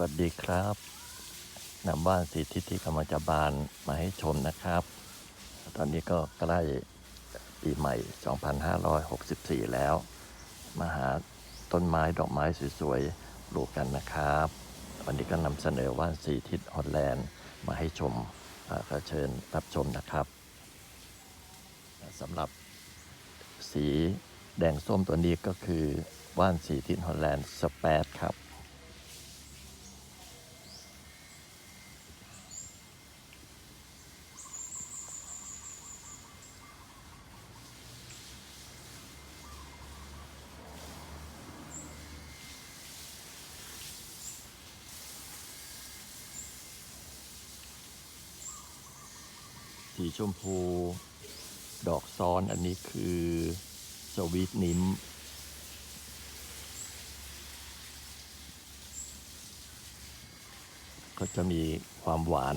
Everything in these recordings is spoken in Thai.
วัสดีครับนำบ้านสีทิศที่กำลังจะบานมาให้ชมนะครับ ตอนนี้ก็ใกล้ปีใหม่ 2564 แล้ว มาหาต้นไม้ดอกไม้สวยๆปลูกกันนะครับ วันนี้ก็นำเสนอว่านสีทิศฮอลแลนด์มาให้ชมอ่าก็เชิญรับชมนะครับสำหรับสีแดงส้มตัวนี้ก็คือว่านสีทิศฮอลแลนด์สเปดครับ ชมพู ดอกซ้อนอันนี้คือสวีทนิมก็จะมีความหวาน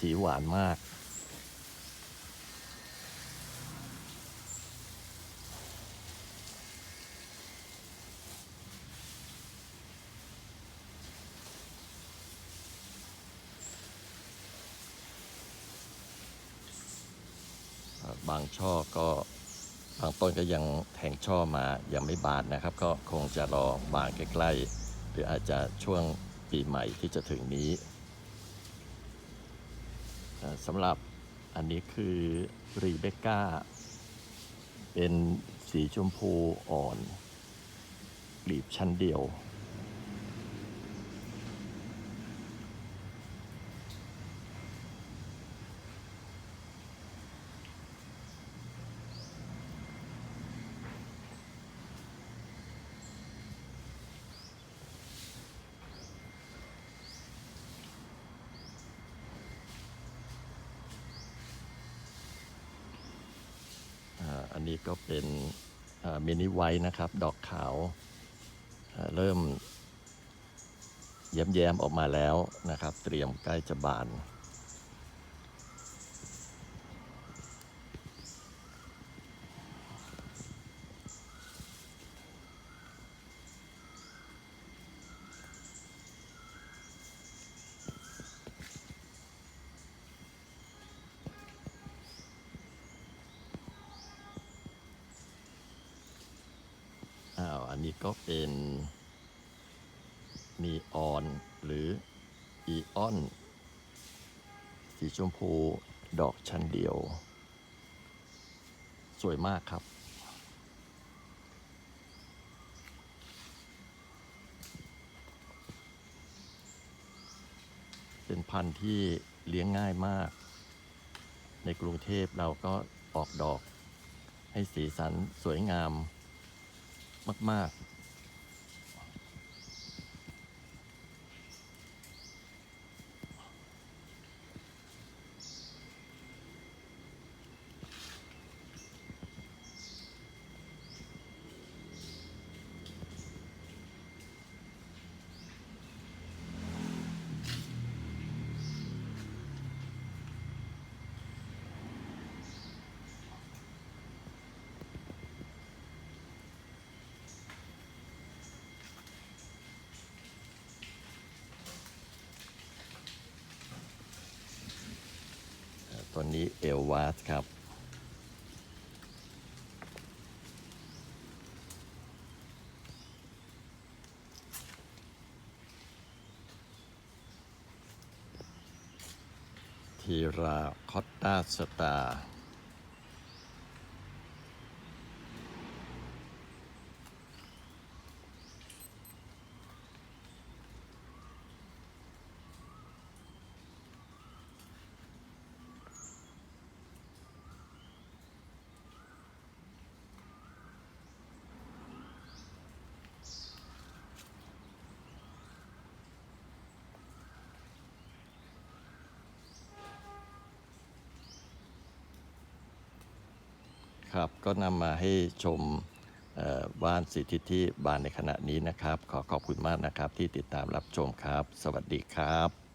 สีหวานมาก บางช่อก็บางต้นก็ยังแทงช่อมายังไม่บานนะครับ ก็คงจะรอบานใกล้ๆ หรืออาจจะช่วงปีใหม่ที่จะถึงนี้สำหรับอันนี้คือรีเบคก้า เป็นสีชมพูอ่อนกลีบชั้นเดียว นี้ก็เป็นมินิไวท์นะครับ ดอกขาวอ่าเริ่มแย้มๆออกมาแล้วนะครับ เตรียมใกล้จะบาน นนี้ก็เป็นนีออนหรืออีออน สีชมพูดอกชั้นเดียว สวยมากครับ เป็นพันธุ์ที่เลี้ยงง่ายมาก ในกรุงเทพเราก็ออกดอกให้สีสันสวยงาม มาก ๆ ตัวนี้เอลวาสครับ ทีราคอตตาสตาร์ ครับ ก็นำมาให้ชมบ้านสิทธิที่บานในขณะนี้นะครับ ขอขอบคุณมากนะครับที่ติดตามรับชมครับ สวัสดีครับ